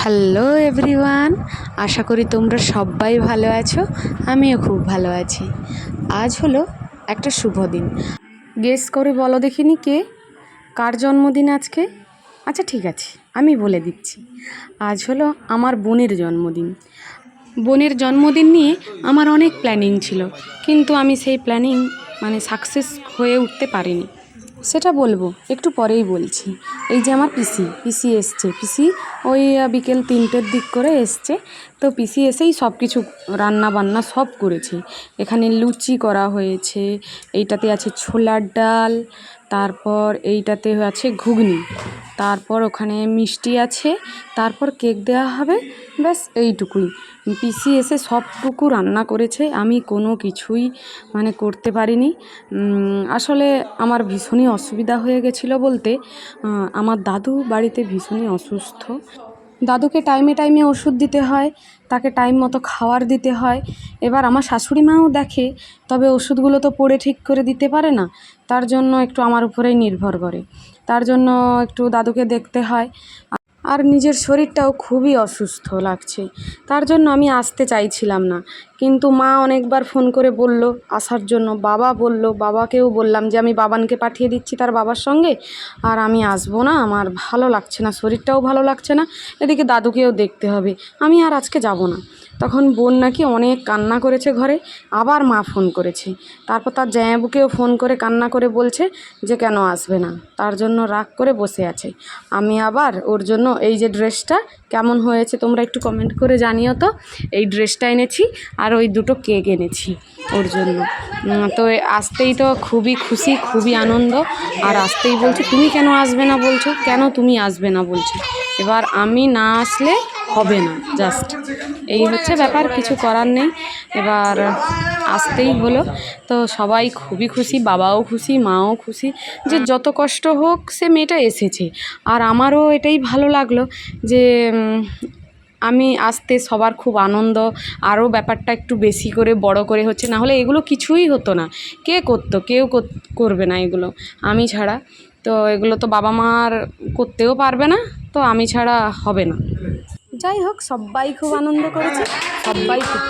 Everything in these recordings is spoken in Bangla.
হ্যালো এভরিওয়ান, আশা করি তোমরা সবাই ভালো আছো, আমিও খুব ভালো আছি। আজ হলো একটা শুভ দিন। গেস করে বলো দেখিনি কে? কার জন্মদিন আজকে? আচ্ছা ঠিক আছে, আমি বলে দিচ্ছি। আজ হলো আমার বোনের জন্মদিন। বোনের জন্মদিন নিয়ে আমার অনেক প্ল্যানিং ছিল। কিন্তু আমি সেই প্ল্যানিং মানে সাকসেস হয়ে উঠতে পারিনি। সেটা বলব, একটু পরেই বলছি। এই যে আমার পিসি পিসি এসছে। পিসি ওই বিকেল তিনটের দিক করে এসছে। তো পিসি এসেই সব কিছু রান্না বান্না সব করেছে। এখানে লুচি করা হয়েছে, এইটাতে আছে ছোলার ডাল তারপর এইটাতে আছে ঘুগনি। তারপর ওখানে মিষ্টি আছে, তারপর কেক দেওয়া হবে, ব্যাস এইটুকুই। পিসি এসে সবটুকু রান্না করেছে, আমি কোনো কিছুই মানে করতে পারিনি। আসলে আমার ভীষণই অসুবিধা হয়ে গেছিল বলতে আমার দাদু বাড়িতে ভীষণই অসুস্থ। দাদুকে টাইমে টাইমে ওষুধ দিতে হয়, তাকে টাইম মতো খাওয়ার দিতে হয়। এবার আমার শাশুড়ি মাও দেখে, তবে ওষুধগুলো তো পড়ে ঠিক করে দিতে পারে না, তার জন্য একটু আমার উপরেই নির্ভর করে। তার জন্য একটু দাদুকে দেখতে হয়। আর নিজের শরীরটাও খুবই অসুস্থ লাগছে। তার জন্য আমি আসতে চাইছিলাম না। কিন্তু মা অনেকবার ফোন করে বলল, আসার জন্য বাবা বলল, বাবাকেও বললাম যে আমি বাবানকে পাঠিয়ে দিচ্ছি তার বাবার সঙ্গে। আর আমি আসব না, আমার ভালো লাগছে না, শরীরটাও ভালো লাগছে না, এদিকে দাদুকেও দেখতে হবে। আমি আর আজকে যাব না। তখন বোন নাকি অনেক কান্না করেছে ঘরে, আবার মা ফোন করেছে। তারপর তার জায়াবুকেও ফোন করে কান্না করে বলছে যে কেন আসবে না, তার জন্য রাগ করে বসে আছে। আমি আবার ওর জন্য এই যে ড্রেসটা, কেমন হয়েছে তোমরা একটু কমেন্ট করে জানিও তো। এই ড্রেসটা এনেছি আর ওই দুটো কেক এনেছি ওর জন্য। তো আসতেই তো খুবই খুশি, খুবই আনন্দ। আর আসতেই বলছে, তুমি কেন আসবে না? বলছো, কেন তুমি আসবে না? বলছো। এবার আমি না আসলে হবে না জাস্ট এই হচ্ছে ব্যাপার, কিছু করার নেই। এবার আসতেই হলো। তো সবাই খুবই খুশি, বাবাও খুশি, মাও খুশি, যে যত কষ্ট হোক সে মেয়েটা এসেছে। আর আমারও এটাই ভালো লাগল যে আমি আসতে সবার খুব আনন্দ, আরও ব্যাপারটা একটু বেশি করে, বড় করে হচ্ছে। না হলে এগুলো কিছুই হতো না। কে করতো, কেউ করবে না এগুলো, আমি ছাড়া। তো এগুলো তো বাবা মার করতেও পারবে না, তো আমি ছাড়া হবে না। যাই হোক সবাই খুব আনন্দ করেছে সবাই খুব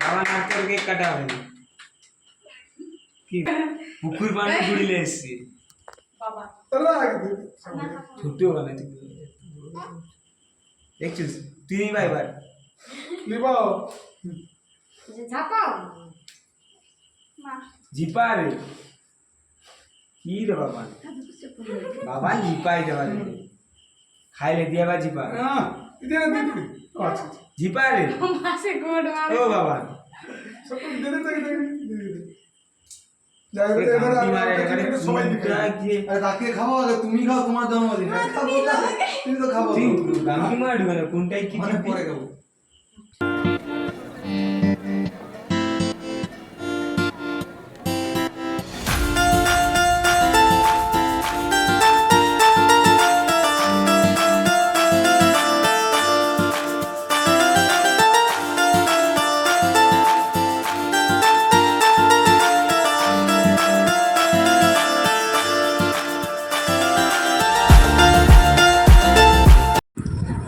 বাবা নাচের কেক কাটা হবে কি? পুকুর পানি ঘুরিলে এসছি ছোট বানাইতে দেখছিস? তুই ভাই এবার জিপা রে। কি রে বাবা? বাবা জিপাই দেবা রে খাইলে দিয়ে বা জিপা। জিপা রে। ও বাবা সবাই রাখিয়ে খাব আগে তুমি খাও তোমার জন্মদিন। তুমি তো খাব। কোনটাই কি অনেক পরে খাব।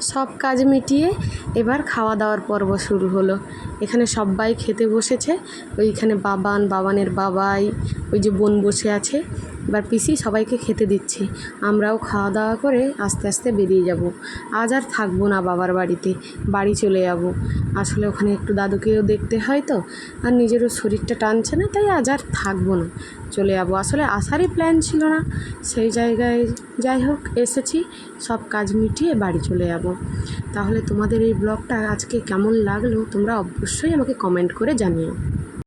সব কাজ মিটিয়ে এবার খাওয়া দাওয়ার পর্ব শুরু হলো। এখানে সবাই খেতে বসেছে। ওইখানে বাবান, বাবানের বাবাই, ওই যে বোন বসে আছে। এবার পিসি সবাইকে খেতে দিচ্ছি। আমরাও খাওয়া দাওয়া করে আস্তে আস্তে বেরিয়ে যাব। আজ আর থাকব না বাবার বাড়িতে। বাড়ি চলে যাব। আসলে ওখানে একটু দাদুকেও দেখতে হয় তো। আর নিজেরও শরীরটা টানছে না, তাই আজ আর থাকব না। চলে যাব। আসলে আসারই প্ল্যান ছিল না। সেই জায়গায় যাই হোক, এসেছি। সব কাজ মিটিয়ে বাড়ি চলে যাব। তাহলে তোমাদের এই ব্লগটা আজকে কেমন লাগল তোমরা অবশ্যই আমাকে কমেন্ট করে জানিও।